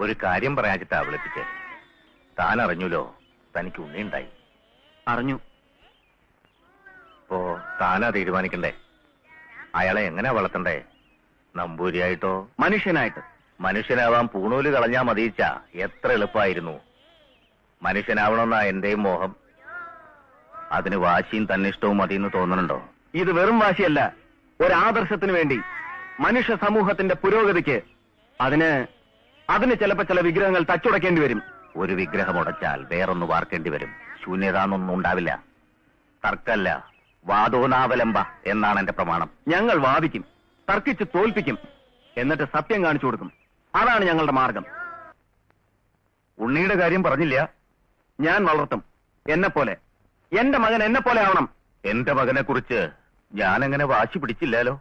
ഒരു കാര്യം പറയാച്ചിട്ടാ വിളിപ്പിച്ച് താൻ അറിഞ്ഞുലോ തനിക്ക് ഉണ്ണിയുണ്ടായി. അറിഞ്ഞു. ഓ താനാ തീരുമാനിക്കണ്ടേ? അയാളെ എങ്ങനെ വളർത്തണ്ടേ? നമ്പൂരിയായിട്ടോ? മനുഷ്യനായിട്ട്. മനുഷ്യനാവാൻ പൂണൂൽ കളഞ്ഞാ മതിയിച്ച എത്ര എളുപ്പമായിരുന്നു മനുഷ്യനാവണമെന്നാ എന്റെയും മോഹം. അതിന് വാശിയും തന്നിഷ്ടവും മതിയെന്ന് തോന്നണുണ്ടോ ഇത് വെറും വാശിയല്ല. ഒരാദർശത്തിന് വേണ്ടി മനുഷ്യ സമൂഹത്തിന്റെ പുരോഗതിക്ക് അതിന് അതിന് ചിലപ്പോ ചില വിഗ്രഹങ്ങൾ തച്ചുടക്കേണ്ടി വരും. ഒരു വിഗ്രഹം ഉടച്ചാൽ വേറൊന്ന് വാർക്കേണ്ടി വരും. ശൂന്യതാന്നൊന്നും ഉണ്ടാവില്ല. തർക്കല്ല. വാദോനാവലംബ എന്നാണ് എന്റെ പ്രമാണം. ഞങ്ങൾ വാദിക്കും. തർക്കിച്ച് തോൽപ്പിക്കും. എന്നിട്ട് സത്യം കാണിച്ചു കൊടുക്കും. അതാണ് ഞങ്ങളുടെ മാർഗം. ഉണ്ണിയുടെ കാര്യം പറഞ്ഞില്ല. ഞാൻ വളർത്തും. എന്നെ പോലെ എന്റെ മകൻ എന്നെ പോലെ ആവണം. എന്റെ മകനെ കുറിച്ച് ഞാനങ്ങനെ വാശി പിടിച്ചില്ലല്ലോ.